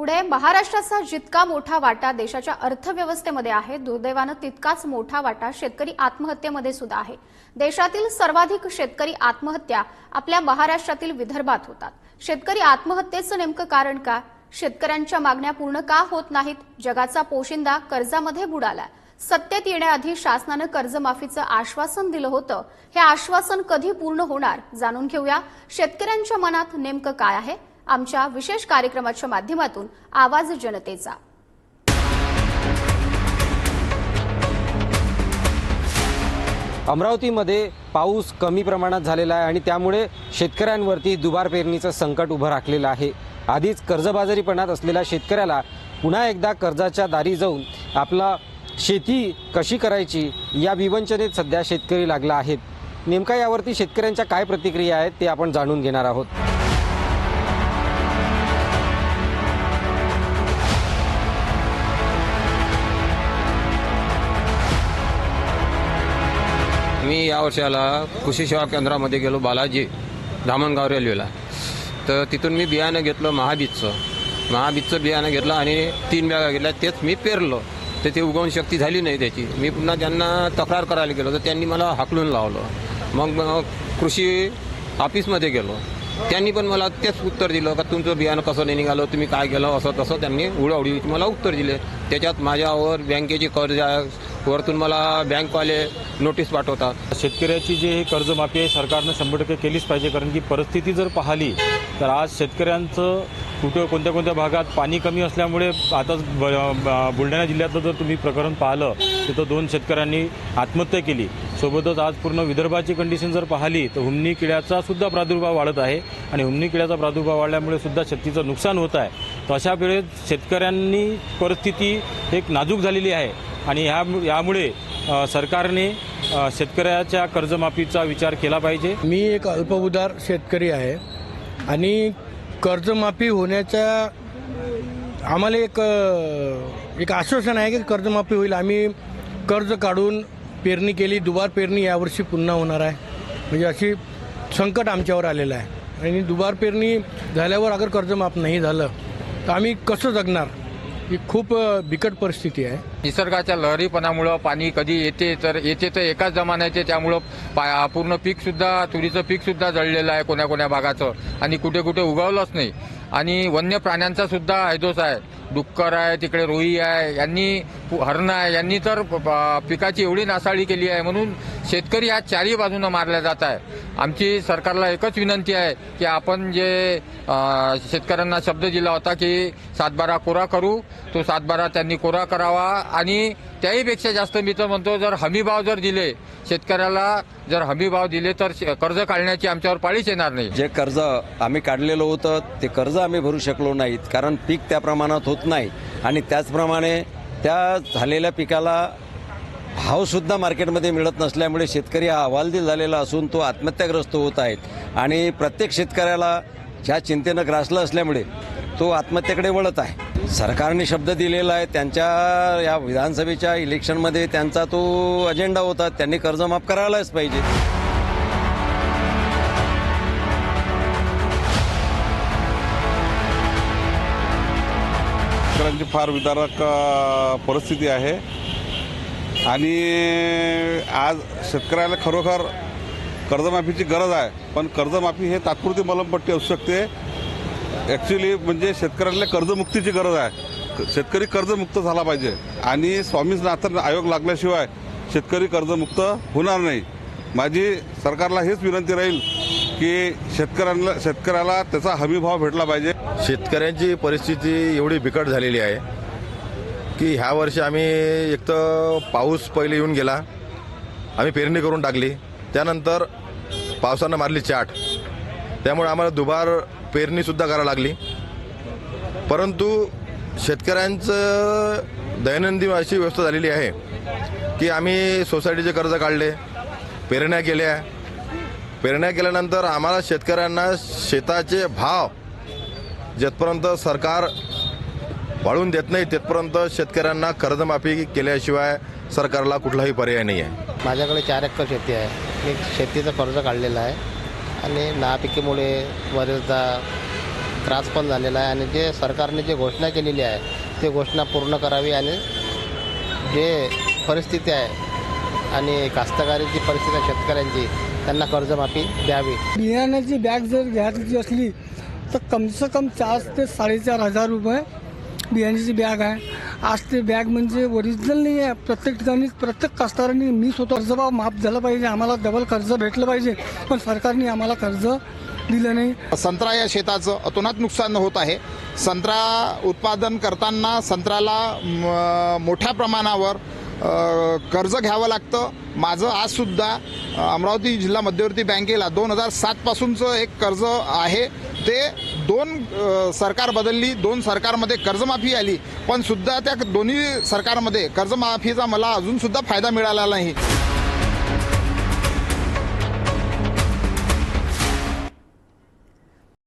पुढे महाराष्ट्राचा जितका मोठा वाटा देशाच्या अर्थव्यवस्थेमध्ये आहे दुर्दैवानं तितकाच मोठा वाटा शेतकरी आत्महत्येमध्ये सुद्धा आहे. देशातील सर्वाधिक शेतकरी आत्महत्या आपल्या महाराष्ट्रातील विदर्भात होतात. शेतकरी आत्महत्येचं नेमकं कारण का? शेतकऱ्यांच्या मागण्या पूर्ण का होत नाहीत? जगाचा पोशिंदा कर्जामध्ये बुडाला. सत्तेत येण्याआधी शासनानं कर्जमाफीचं आश्वासन दिलं होतं. हे आश्वासन कधी पूर्ण होणार जाणून घेऊया. शेतकऱ्यांच्या मनात नेमकं काय आहे? आमच्या विशेष कार्यक्रमाच्या माध्यमातून आवाज जनतेचा. अमरावतीमध्ये पाऊस कमी प्रमाणात झालेला आहे आणि त्यामुळे शेतकऱ्यांवरती दुबार पेरणीचं संकट उभं राखलेलं आहे. आधीच कर्जबाजारीपणात असलेल्या शेतकऱ्याला पुन्हा एकदा कर्जाच्या दारी जाऊन आपला शेती कशी करायची या विवंचनेत सध्या शेतकरी लागला आहेत. नेमका यावरती शेतकऱ्यांच्या काय प्रतिक्रिया आहेत ते आपण जाणून घेणार आहोत. मी या वर्षाला कृषी सेवा केंद्रामध्ये गेलो बालाजी धामणगाव रेल्वेला. तर तिथून मी बियाणं घेतलं महाबीजचं. महाबीजचं बियाणं घेतलं आणि तीन बॅगा घेतल्या. तेच मी पेरलं. तर ते उगवून शक्ती झाली नाही त्याची. मी पुन्हा त्यांना तक्रार करायला गेलो. तर त्यांनी मला हाकलून लावलं. मग मग कृषी ऑफिसमध्ये गेलो. त्यांनी पण मला तेच उत्तर दिलं का तुमचं बियाणं कसं नाही निघालं तुम्ही काय केलं असं तसं त्यांनी उडावडी मला उत्तर दिले. त्याच्यात माझ्यावर बँकेची कर्ज आहे वरतून मला बँकवाले नोटीस पाठवतात शेतकऱ्याची जे हे कर्जमाफी आहे सरकारनं शंभर टक्के केलीच पाहिजे. कारण की परिस्थिती जर पाहिली तर आज शेतकऱ्यांचं कुठं कोणत्या कोणत्या भागात पाणी कमी असल्यामुळे आता ब- ब- बुलढाणा जिल्ह्यातलं जर तुम्ही प्रकरण पाहिलं तिथं दोन शेतकऱ्यांनी आत्महत्या केली. सोबतच आज पूर्ण विदर्भाची कंडिशन जर पाहिली तर हुमणी किड्याचा सुद्धा प्रादुर्भाव वाढत आहे. आणि हुमणी किड्याचा प्रादुर्भाव वाढल्यामुळे सुद्धा शेतीचं नुकसान होत आहे. तर अशा वेळेस शेतकऱ्यांनी परिस्थिती एक नाजूक झालेली आहे. आणि ह्या यामुळे सरकारने शेतकऱ्याच्या कर्जमाफीचा विचार केला पाहिजे. मी एक अल्पउदार शेतकरी आहे आणि कर्जमाफी होण्याच्या आम्हाला एक एक आश्वासन आहे की कर्जमाफी होईल. आम्ही कर्ज काढून पेरणी केली दुबार पेरणी यावर्षी पुन्हा होणार आहे. म्हणजे अशी संकट आमच्यावर आलेलं आहे. आणि दुबार पेरणी झाल्यावर अगर कर्जमाफ नाही झालं तर आम्ही कसं जगणार? ही खूप बिकट परिस्थिती आहे. निसर्गाच्या लहरीपणामुळं पाणी कधी येते तर येते तर एकाच जमान्याचे त्यामुळं पूर्ण पीक सुद्धा तुरीचं पीक सुद्धा जळलेलं आहे कोण्या कोण्या भागाचं. आणि कुठे कुठे उगवलंच नाही. आणि वन्य प्राण्यांचा सुद्धा हैदोस आहे. डुक्कर आहे तिकडे रोही आहे यांनी हरण हरणं आहे यांनी तर पिकाची एवढी नासाडी केली आहे म्हणून शेतकरी आज चारही बाजूनं मारल्या जात आहे. आमची सरकारला एकच विनंती आहे की आपण जे शेतकऱ्यांना शब्द दिला होता की सातबारा कोरा करू तो सातबारा त्यांनी कोरा करावा आणि त्याहीपेक्षा जास्त मी तर म्हणतो जर हमीभाव जर दिले शेतकऱ्याला जर हमीभाव दिले तर शे- कर्ज काढण्याची आमच्यावर पाळीच येणार नाही. जे कर्ज आम्ही काढलेलं होतं ते कर्ज आम्ही भरू शकलो नाहीत कारण पीक त्या प्रमाणात होत नाही. आणि त्याचप्रमाणे त्या झालेल्या पिकाला भावसुद्धा मार्केटमध्ये मिळत नसल्यामुळे शेतकरी हा हवालदिल झालेला असून तो आत्महत्याग्रस्त होत आहेत. आणि प्रत्येक शेतकऱ्याला ज्या चिंतेनं ग्रासलं असल्यामुळे तो आत्महत्येकडे वळत आहे. सरकारने शब्द दिलेला आहे त्यांच्या या विधानसभेच्या इलेक्शनमध्ये त्यांचा तो अजेंडा होता त्यांनी कर्ज माफ करायलाच पाहिजे. शेतकऱ्यांची फार विदारक परिस्थिती आहे. आणि आज शेतकऱ्याला खरोखर कर्जमाफीची गरज आहे. पण कर्जमाफी हे तात्पुरती मलमपट्टी असू शकते. ॲक्च्युली म्हणजे शेतकऱ्यांना कर्जमुक्तीची गरज आहे. शेतकरी कर्जमुक्त झाला पाहिजे. आणि स्वामीनाथन आयोग लागल्याशिवाय शेतकरी कर्जमुक्त होणार नाही. माझी सरकारला हेच विनंती राहील. की शेतकऱ्यांना शेतकऱ्याला त्याचा हमीभाव भेटला पाहिजे. शेतकऱ्यांची परिस्थिती एवढी बिकट झालेली आहे की ह्या वर्षी आम्ही एक तर पाऊस पहिले येऊन गेला आम्ही पेरणी करून टाकली त्यानंतर पावसानं मारली चाट. त्यामुळे आम्हाला दुबार पेरणीसुद्धा करावी लागली. परंतु शेतकऱ्यांचं दैनंदिन अशी व्यवस्था झालेली आहे की आम्ही सोसायटीचे कर्ज काढले पेरण्या केल्या पेरण्या केल्यानंतर आम्हाला शेतकऱ्यांना शेताचे भाव जेथपर्यंत सरकार वाढवून देत नाही तिथपर्यंत शेतकऱ्यांना कर्जमाफी केल्याशिवाय सरकारला कुठलाही पर्याय नाही आहे माझ्याकडे चार एकर शेती आहे. मी शेतीचं कर्ज काढलेलं आहे आणि नापिकीमुळे बरेचदा त्रास पण झालेला आहे आणि जे सरकारने जे घोषणा केलेली आहे ते घोषणा पूर्ण करावी आणि जे परिस्थिती आहे आणि कास्तकारीची परिस्थिती आहे शेतकऱ्यांची त्यांना कर्जमाफी द्यावी. बियाण्याची बॅग जर घ्यायची असली तर कमसे कम चार ते साडेचार हजार रुपये बियाण्याची बॅग आहे. आज ते बॅग म्हणजे ओरिजिनल नाही आहे. प्रत्येक ठिकाणी प्रत्येक कास्तकारांनी मी स्वतः कर्जभाव माफ झालं पाहिजे. आम्हाला डबल कर्ज भेटलं पाहिजे. पण सरकारने आम्हाला कर्ज दिलं नाही. संत्रा या शेताचं अतोनात नुकसान होत आहे. संत्रा उत्पादन करताना संत्र्याला म, मोठ्या प्रमाणावर कर्ज घ्यावं लागतं. माझं आजसुद्धा अमरावती जिल्हा मध्यवर्ती बँकेला दोन हजार सातपासूनचं एक कर्ज आहे. ते दोन सरकार बदलली दोन सरकारमध्ये कर्जमाफी आली पण सुद्धा त्या दोन्ही सरकारमध्ये कर्जमाफीचा मला अजूनसुद्धा फायदा मिळाला नाही.